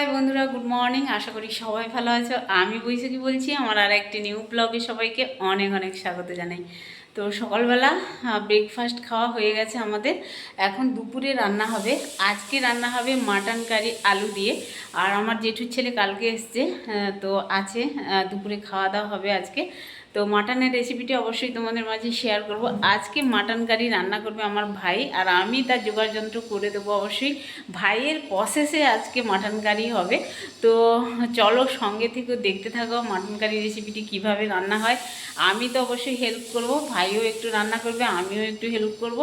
High বন্ধুরা good morning আশা করি সবাই ভালো আছো। আমি বৈশাখী বলছি, আমার আর একটি নিউ ব্লগে সবাইকে অনেক অনেক স্বাগত জানাই। তো সকালবেলা ব্রেকফাস্ট খাওয়া হয়ে গেছে আমাদের। এখন দুপুরে রান্না হবে। আজকে রান্না হবে মাটন কারি আলু দিয়ে। আর আমার জেঠুর ছেলে কালকে এসছে তো আছে দুপুরে খাওয়া দাওয়া হবে আজকে। তো মাটনের রেসিপিটি অবশ্যই তোমাদের মাঝে শেয়ার করব। আজকে মাটন কারি রান্না করবে আমার ভাই, আর আমি তার জোগাড় যন্ত্র করে দেবো অবশ্যই। ভাইয়ের প্রসেসে আজকে মাটন কারি হবে। তো চলো সঙ্গে থেকে দেখতে থাকো মাটন কারি রেসিপিটি কীভাবে রান্না হয়। আমি তো অবশ্যই হেল্প করব, ভাইও একটু রান্না করবে, আমিও একটু হেল্প করব।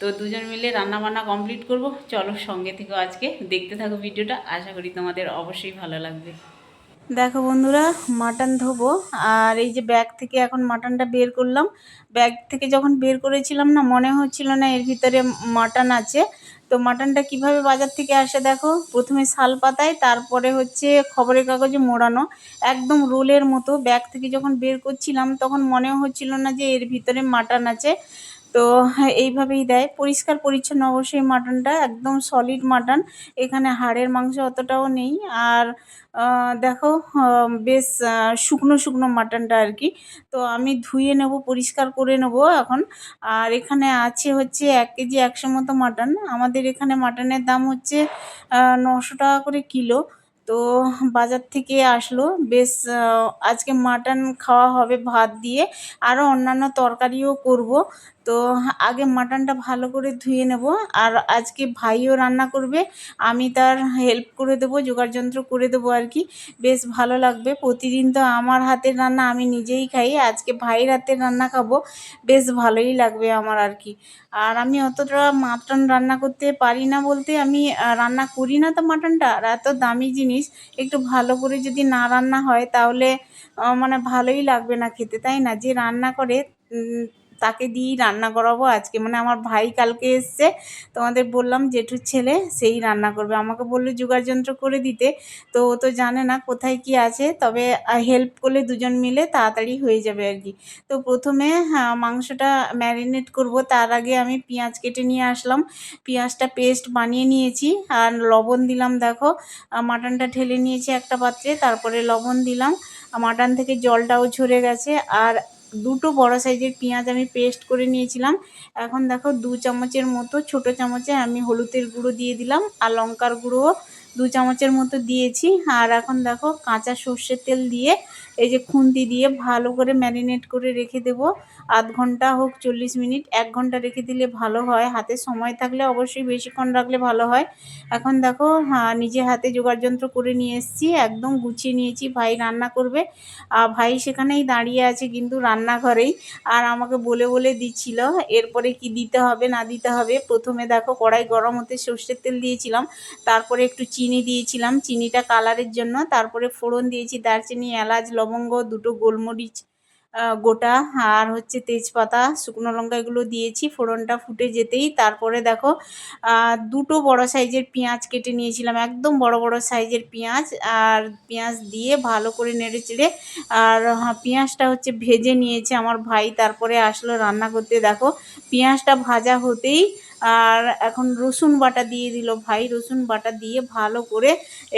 তো দুজন মিলে রান্না বান্না কমপ্লিট করব। চলো সঙ্গে থেকে আজকে দেখতে থাকো ভিডিওটা আশা করি তোমাদের অবশ্যই ভালো লাগবে। দেখো বন্ধুরা মাটন ধোবো। আর এই যে ব্যাগ থেকে এখন মাটনটা বের করলাম। ব্যাগ থেকে যখন বের করেছিলাম না, মনে হচ্ছিল না এর ভিতরে মাটন আছে। তো মাটনটা কীভাবে বাজার থেকে আসে দেখো? প্রথমে শাল পাতায়, তারপরে হচ্ছে খবরের কাগজে মোড়ানো। একদম রোলের মতো। ব্যাগ থেকে যখন বের করছিলাম, তখন মনে হচ্ছিল না যে এর ভিতরে মাটন আছে। তো হ্যাঁ, এইভাবেই দেয়। পরিষ্কার পরিচ্ছন্ন অবশ্যই মাটনটা একদম সলিড মাটন। এখানে হাড়ের মাংস অতটাও নেই। আর দেখো বেশ শুকনো শুকনো মাটনটা আর কি। তো আমি ধুয়ে নেব পরিষ্কার করে নেব এখন। আর এখানে আছে হচ্ছে এক কেজি একশো মতো মাটন। আমাদের এখানে মাটনের দাম হচ্ছে নশো টাকা করে কিলো। তো বাজার থেকে আসলো। বেশ আজকে মাটন খাওয়া হবে ভাত দিয়ে। আরও অন্যান্য তরকারিও করব। তো আগে মাটনটা ভালো করে ধুয়ে নেব। আর আজকে ভাইও রান্না করবে। আমি তার হেল্প করে দেবো যন্ত্র করে দেবো আর কি। বেশ ভালো লাগবে। প্রতিদিন তো আমার হাতের রান্না, আমি নিজেই খাই। আজকে ভাইয়ের হাতের রান্না খাব। বেশ ভালোই লাগবে আমার আর কি। আর আমি অতটা মাটন রান্না করতে পারি না বলতে আমি রান্না করি না তো মাটনটা। আর এত দামি জিনিস। একটু ভালো করে যদি না রান্না হয় তাহলে মানে ভালোই লাগবে না খেতে, তাই না? যে রান্না করে তাকে দিয়েই রান্না করাবো। আজকে মানে আমার ভাই কালকে এসছে, তোমাদের বললাম জেঠুর ছেলে, সেই রান্না করবে। আমাকে বলল জোগাড় যন্ত্র করে দিতে, তো ও তো জানে না কোথায় কি আছে, তবে হেল্প করলে দুজন মিলে তাড়াতাড়ি হয়ে যাবে আর কি। তো প্রথমে মাংসটা ম্যারিনেট করব, তার আগে আমি পেঁয়াজ কেটে নিয়ে আসলাম। পেঁয়াজটা পেস্ট বানিয়ে নিয়েছি, আর লবণ দিলাম দেখো। মাটনটা ঢেলে নিয়েছি একটা পাত্রে, তারপরে লবণ দিলাম। মাটন থেকে জলটাও ঝরে গেছে, আর দুটো বড় সাইজের পেঁয়াজ আমি পেস্ট করে নিয়েছিলাম। এখন দেখো দু চামচের মতো ছোট চামচে আমি হলুদের গুঁড়ো দিয়ে দিলাম, আর লঙ্কার গুঁড়ো দু চামচের মতো দিয়েছি। আর এখন দেখো কাঁচা সর্ষের তেল দিয়ে এই যে খুন্তি দিয়ে ভালো করে ম্যারিনেট করে রেখে দেবো। আধ ঘণ্টা হোক চল্লিশ মিনিট, এক ঘণ্টা রেখে দিলে ভালো হয়। হাতে সময় থাকলে অবশ্যই বেশিক্ষণ রাখলে ভালো হয়। এখন দেখো হ্যাঁ নিজে হাতে যন্ত্র করে নিয়ে এসেছি, একদম গুছিয়ে নিয়েছি। ভাই রান্না করবে। আর ভাই সেখানেই দাঁড়িয়ে আছে কিন্তু রান্নাঘরেই। আর আমাকে বলে বলে দিচ্ছিল, এরপরে কি দিতে হবে না দিতে হবে। প্রথমে দেখো কড়াই গরম হতে সর্ষের তেল দিয়েছিলাম। তারপরে একটু চিনি দিয়েছিলাম চিনিটা কালারের জন্য। তারপরে ফোড়ন দিয়েছি দারচিনি এলাচ লবঙ্গ দুটো গোলমরিচ গোটা আর হচ্ছে তেজপাতা শুকনো লঙ্কা এগুলো দিয়েছি। ফোড়নটা ফুটে যেতেই। তারপরে দেখো দুটো বড় সাইজের পেঁয়াজ কেটে নিয়েছিলাম একদম বড় বড় সাইজের পেঁয়াজ। আর পেঁয়াজ দিয়ে ভালো করে নেড়ে চেড়ে আর হ্যাঁ, পেঁয়াজটা হচ্ছে ভেজে নিয়েছে আমার ভাই। তারপরে আসলো রান্না করতে। দেখো পেঁয়াজটা ভাজা হতেই আর এখন রসুন বাটা দিয়ে দিল ভাই। রসুন বাটা দিয়ে ভালো করে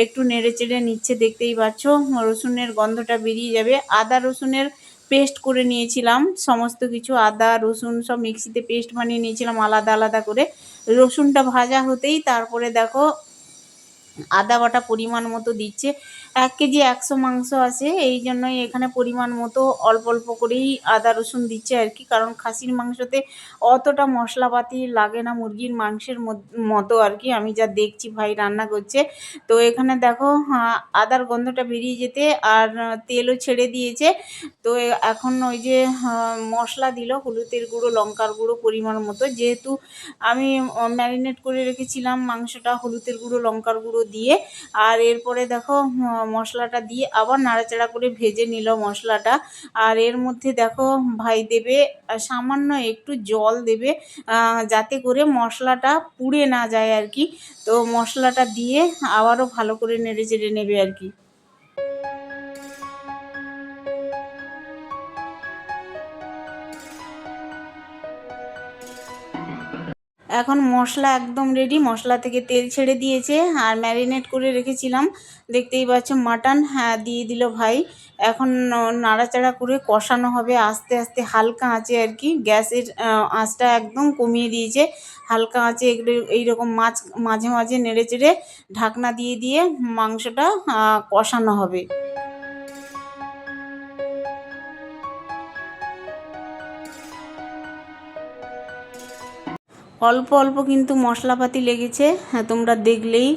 একটু নেড়ে চেড়ে নিচ্ছে, দেখতেই পাচ্ছ। রসুনের গন্ধটা বেরিয়ে যাবে। আদা রসুনের পেস্ট করে নিয়েছিলাম, সমস্ত কিছু আদা, রসুন সব মিক্সিতে পেস্ট বানিয়ে নিয়েছিলাম আলাদা আলাদা করে। রসুনটা ভাজা হতেই তারপরে দেখো আদা বাটা পরিমাণ মতো দিচ্ছে। এক কেজি একশো মাংস আছে এই জন্যই এখানে পরিমাণ মতো অল্প অল্প করেই আদা রসুন দিচ্ছে আর কি। কারণ খাসির মাংসতে অতটা মশলাপাতি লাগে না মুরগির মাংসের মত- আর কি। আমি যা দেখছি ভাই রান্না করছে। তো এখানে দেখো আহ, আদার গন্ধটা বেরিয়ে যেতে আর তেলও ছেড়ে দিয়েছে। তো এখন ওই যে মশলা দিল হলুদের গুঁড়ো লঙ্কার গুঁড়ো পরিমাণ মতো। যেহেতু আমি ম্যারিনেট করে রেখেছিলাম মাংসটা হলুদের গুঁড়ো লঙ্কার গুঁড়ো দিয়ে, আর এরপরে দেখো মশলাটা দিয়ে আবার নাড়াচাড়া করে ভেজে নিল মশলাটা। আর এর মধ্যে দেখো, ভাই দেবে সামান্য একটু জল দেবে যাতে করে মশলাটা পুড়ে না যায় আর কি। তো মশলাটা দিয়ে আবারও ভালো করে নেড়ে চেড়ে নেবে আর কি। এখন মশলা একদম রেডি মশলা থেকে তেল ছেড়ে দিয়েছে আর ম্যারিনেট করে রেখেছিলাম। দেখতেই পাচ্ছ মাটন হ্যাঁ দিয়ে দিল ভাই। এখন নাড়াচাড়া করে কষানো হবে। আস্তে আস্তে হালকা আঁচে আর কি। গ্যাসের আঁচটা একদম কমিয়ে দিয়েছে। হালকা আঁচে এগুলো, এইরকম মাছ, মাঝে মাঝে নেড়ে চেড়ে ঢাকনা দিয়ে দিয়ে মাংসটা কষানো হবে। অল্প অল্প কিন্তু মশলাপাতি লেগেছে। হ্যাঁ তোমরা দেখলেই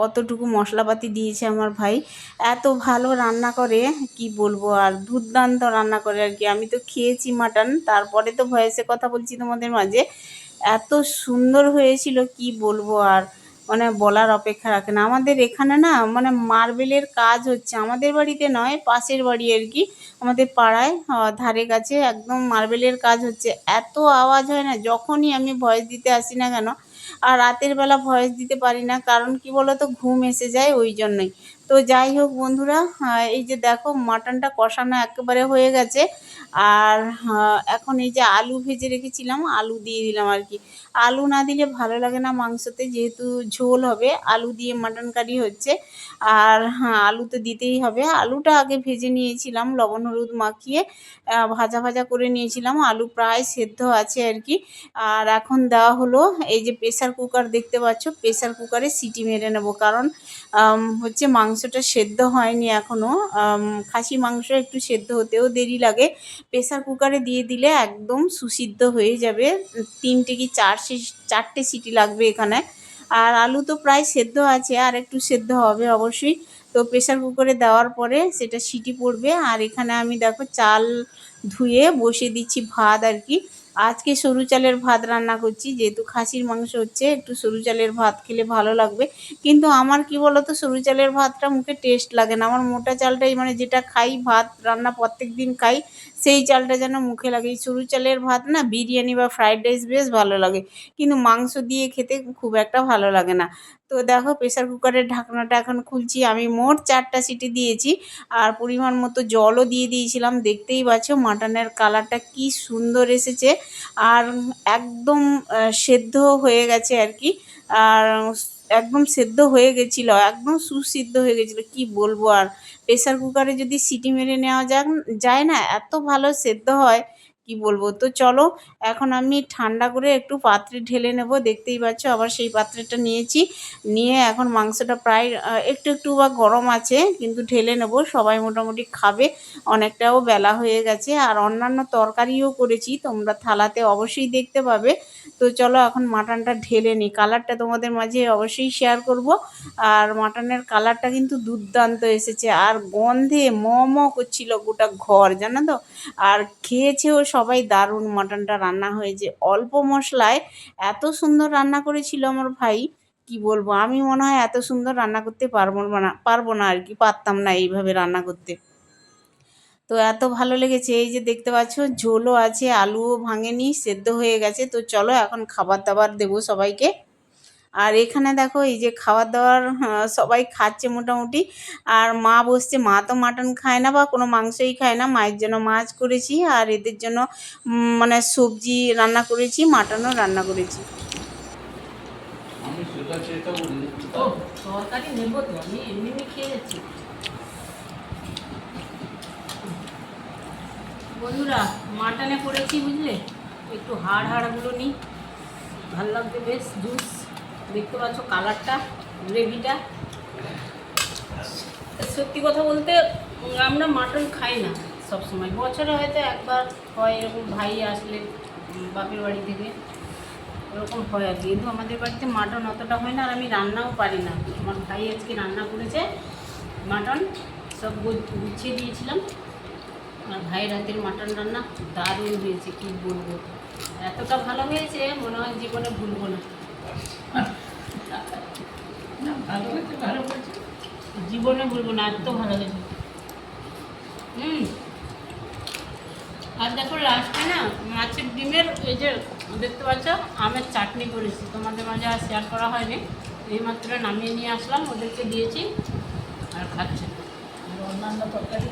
কতটুকু মশলাপাতি দিয়েছে আমার ভাই। এত ভালো রান্না করে, কি বলব, আর দুর্দান্ত রান্না করে আর কি। আমি তো খেয়েছি মাটন, তারপরে তো ভয়েসে কথা বলছি তোমাদের মাঝে। এত সুন্দর হয়েছিল, কি বলব, আর মানে বলার অপেক্ষা রাখে না। আমাদের এখানে না মানে মার্বেলের কাজ হচ্ছে, আমাদের বাড়িতে নয়, পাশের বাড়ি আর কি। আমাদের পাড়ায় ধারে কাছে একদম মার্বেলের কাজ হচ্ছে। এত আওয়াজ হয় না, যখনই আমি ভয়েস দিতে আসি না কেন, আর রাতের বেলা ভয়েস দিতে পারি না, কারণ কি বলো তো ঘুম এসে যায় ওই জন্যই। তো যাই হোক বন্ধুরা এই যে দেখো মাটনটা কষানো একেবারে হয়ে গেছে। আর এখন এই যে আলু ভেজে রেখেছিলাম, আলু দিয়ে দিলাম আর কি। আলু না দিলে ভালো লাগে না মাংসতে, যেহেতু ঝোল হবে, আলু দিয়ে মাটন কারি হচ্ছে। আর হ্যাঁ আলু তো দিতেই হবে। আলুটা আগে ভেজে নিয়েছিলাম, লবণ, হলুদ মাখিয়ে ভাজা ভাজা করে নিয়েছিলাম। আলু প্রায় সেদ্ধ আছে আর কি। আর এখন দেওয়া হলো, এই যে প্রেসার কুকার দেখতে পাচ্ছ, প্রেসার কুকারে সিটি মেরে নেব। কারণ হচ্ছে মাংসটা সেদ্ধ হয়নি এখনও খাসি মাংস একটু সেদ্ধ হতেও দেরি লাগে। প্রেসার কুকারে দিয়ে দিলে একদম সুসিদ্ধ হয়ে যাবে। তিনটে কি চার চারটে সিটি লাগবে এখানে। আর আলু তো প্রায় সেদ্ধ আছে, আর একটু সেদ্ধ হবে অবশ্যই। তো প্রেসার কুকারে দেওয়ার পরে সেটা সিটি পড়বে। আর এখানে আমি দেখো চাল ধুয়ে বসিয়ে দিচ্ছি ভাত আর কি। আজকে সরু চালের ভাত রান্না করছি, যেহেতু খাসির মাংস হচ্ছে, একটু সরু চালের ভাত খেলে ভালো লাগবে। কিন্তু আমার কি বলতো, সরু চালের ভাতটা মুখে টেস্ট লাগে না। আমার মোটা চালটাই মানে যেটা খাই, ভাত রান্না প্রত্যেক দিন খাই সেই চালটা যেন মুখে লাগে। এই সরু চালের ভাত না, বিরিয়ানি বা ফ্রাইড রাইস বেশ ভালো লাগে। কিন্তু মাংস দিয়ে খেতে খুব একটা ভালো লাগে না। তো দেখো প্রেসার কুকারের ঢাকনাটা এখন খুলছি। আমি মোট চারটা সিটি দিয়েছি। আর পরিমাণ মতো জলও দিয়ে দিয়েছিলাম। দেখতেই পাচ্ছ মাটনের কালারটা কি সুন্দর এসেছে। আর একদম সেদ্ধ হয়ে গেছে আর কি। আর একদম সেদ্ধ হয়ে গেছিল, একদম সুসিদ্ধ হয়ে গেছিল, কি বলব আর? প্রেশার কুকারে যদি সিটি মেরে নেওয়া যাক, যায় না? এত ভালো সেদ্ধ হয় কি বলব? তো চলো, এখন আমি ঠান্ডা করে একটু পাত্রে ঢেলে নেব। দেখতেই পাচ্ছ, আবার সেই পাত্রটা নিয়েছি। নিয়ে এখন মাংসটা প্রায় একটু একটু বা গরম আছে, কিন্তু ঢেলে নেব। সবাই মোটামুটি খাবে, অনেকটাও বেলা হয়ে গেছে। আর অন্যান্য তরকারিও করেছি, তোমরা থালাতে অবশ্যই দেখতে পাবে। তো চলো, এখন মাটনটা ঢেলে নিই। কালারটা তোমাদের মাঝে অবশ্যই শেয়ার করব। আর মাটনের কালারটা কিন্তু দুর্দান্ত এসেছে। আর গন্ধে ম ম করছিল গোটা ঘর, জানো তো? আর খেয়েছেও সবাই দারুণ মটনটা রান্না হয়েছে। অল্প মশলায় এত সুন্দর রান্না করেছিল আমার ভাই, কি বলব? আমি মনে হয় এত সুন্দর রান্না করতে পারব না পারব না আর কি, পারতাম না এইভাবে রান্না করতে। তো এত ভালো লেগেছে, এই যে দেখতে পাচ্ছ, ঝোলও আছে, আলুও ভাঙেনি, সেদ্ধ হয়ে গেছে। তো চলো এখন খাবার দাবার দেবো সবাইকে। আর এখানে দেখো এই যে খাবার দাবার সবাই খাচ্ছে মোটামুটি। আর মা বসছে মা তো মাটন খায় না বা কোনো মাংসই খায় না। মায়ের জন্য মাছ করেছি আর এদের জন্য মানে সবজি রান্না করেছি মাটনও রান্না করেছি। বন্ধুরা মাটনে করেছি বুঝলে? একটু হাড় হাড়গুলো নিই। ভালো লাগবে বেশ জুস। দেখতে পাচ্ছ কালারটা, গ্রেভিটা। সত্যি কথা বলতে, আমরা মাটন খাই না সবসময়। বছরে হয়তো একবার হয়, এরকম ভাই আসলে বাপের বাড়ি থেকে, এরকম হয় আর কিন্তু আমাদের বাড়িতে মাটন অতটা হয় না, আর আমি রান্নাও পারি না। আমার ভাই আজকে রান্না করেছে মাটন, সব গুছিয়ে দিয়েছিলাম। আর ভাইয়ের হাতের মাটন রান্না দারুণ হয়েছে, কি বলব। এতটা ভালো হয়েছে, মনে হয় জীবনে ভুলবো না। জীবনে বলব না, এত ভালো হয়েছে আর দেখো লাস্টে না, মাছের ডিমের এই যে দেখতে পাচ্ছ, আমের চাটনি করেছি। তোমাদের মাঝে আর শেয়ার করা হয়নি। এইমাত্র নামিয়ে নিয়ে আসলাম, ওদেরকে দিয়েছি আর খাচ্ছে। অন্যান্য তরকারি